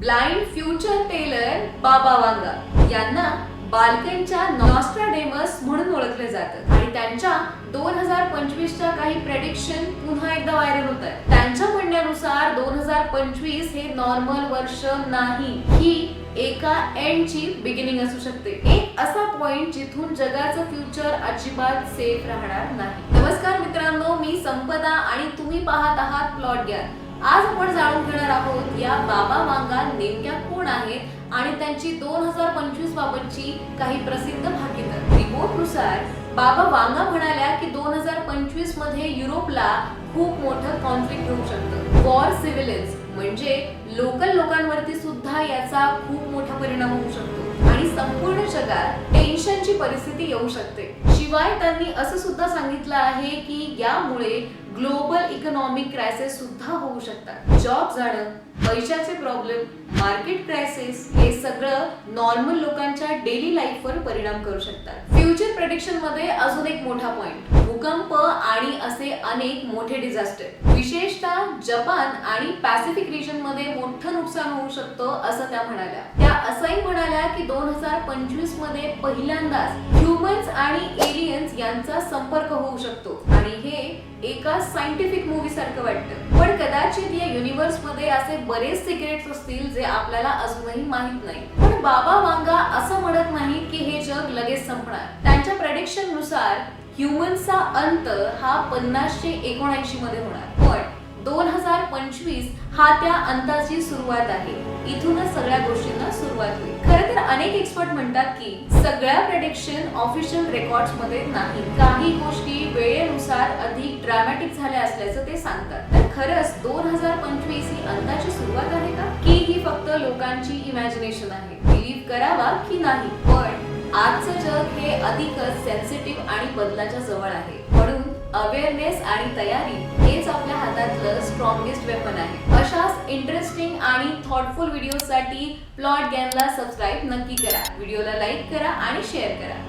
Blind future teller बाबा वांगा यांना बाल्कनच्या नॉस्ट्राडेमस म्हणून ओळखले जातात आणि त्यांच्या दोन हजार पंचवीसच्या काही प्रेडिक्शन पुन्हा एकदा व्हायरल होत आहेत. त्यांच्या म्हणण्यानुसार दोन हजार पंचवीस हे नॉर्मल वर्ष नाही. ही एका एंडची बिगिनिंग असू शकते. एक असा पॉइंट जिथून जगाचं फ्युचर अजिबात सेफ राहणार नाही. नमस्कार मित्रांनो मी संपदा आणि तुम्ही पाहत आहात प्लॉट गॅन आज आपण जाणून घेणार आहोत या बाबा मांगा नेमक्या कोण आहेत आणि त्यांची दोन हजार पंचवीस बाबतची काही प्रसिद्ध भागीदार रिपोर्टनुसार बाबा वांगा म्हणाल्या की दोन हजार पंचवीसमध्ये युरोपला खूप मोठं कॉन्फ्लिक्ट होऊ शकतं. वॉर सिव्हिलन्स म्हणजे लोकल लोकांवरती सुद्धा याचा खूप मोठा परिणाम होऊ शकतो. आणि संपूर्ण जगात टेन्शनची परिस्थिती येऊ शकते. शिवाय त्यांनी असं सुद्धा सांगितलं आहे की यामुळे ग्लोबल इकॉनॉमिक क्रायसिस सुद्धा होऊ शकतात. जॉब जाणं पैशाचे प्रॉब्लेम मार्केट क्रायसिस हे सगळं नॉर्मल लोकांच्या डेली लाईफवर परिणाम करू शकतात. फ्युचर प्रिडिक्शनमध्ये अजून एक मोठा पॉइंट भूकंप आणि असे अनेक मोठे डिझास्टर विशेषतः जपान आणि पॅसिफिक रिजनमध्ये मोठं नुकसान होऊ शकतं असं त्या म्हणाल्या. त्या असंही म्हणाल्या की दोन हजार पंचवीसमध्ये पहिल्यांदाच ह्युमन्स आणि एलियन्स यांचा संपर्क होऊ शकतो. आणि हे एका सायंटिफिक मूवी सारखं वाटतं. पण कदाचित या युनि मध्ये असे बरेच सिक्रेट्स असतील जे आपल्याला अजूनही माहीत नाही. पण बाबा वांगा असं म्हणत नाही की हे जग लगेच संपणार. त्यांच्या प्रेडिक्शननुसार ह्युमनचा अंत हा पन्नासशे एकोणऐंशी मध्ये होणार. दोन हजार पंचवीस हा त्या अंताची सुरुवात आहे. इथूनच सगळ्या गोष्टींना सुरुवात होईल. खरं तर अनेक एक्सपर्ट म्हणतात की सगळ्या प्रेडिक्शन ऑफिशियल रेकॉर्डमध्ये नाही काही गोष्टी वेळेनुसार अधिक ड्रामॅटिक झाल्या असल्याचं ते सांगतात. तर खरंच दोन हजार पंचवीस ही अंताची सुरुवात आहे का? की ही फक्त लोकांची इमॅजिनेशन आहे. बिलीव्ह करावा की नाही? पण आजचं जग हे अधिकच सेन्सिटिव्ह आणि बदलाच्या जवळ आहे. म्हणून अवेअरनेस आणि तयारी हेच आपल्या हातातलं स्ट्रॉंगेस्ट वेपन आहे. अशाच इंटरेस्टिंग आणि थॉटफुल व्हिडिओसाठी प्लॉट गॅनला सबस्क्राईब नक्की करा. व्हिडिओला लाईक करा आणि शेअर करा.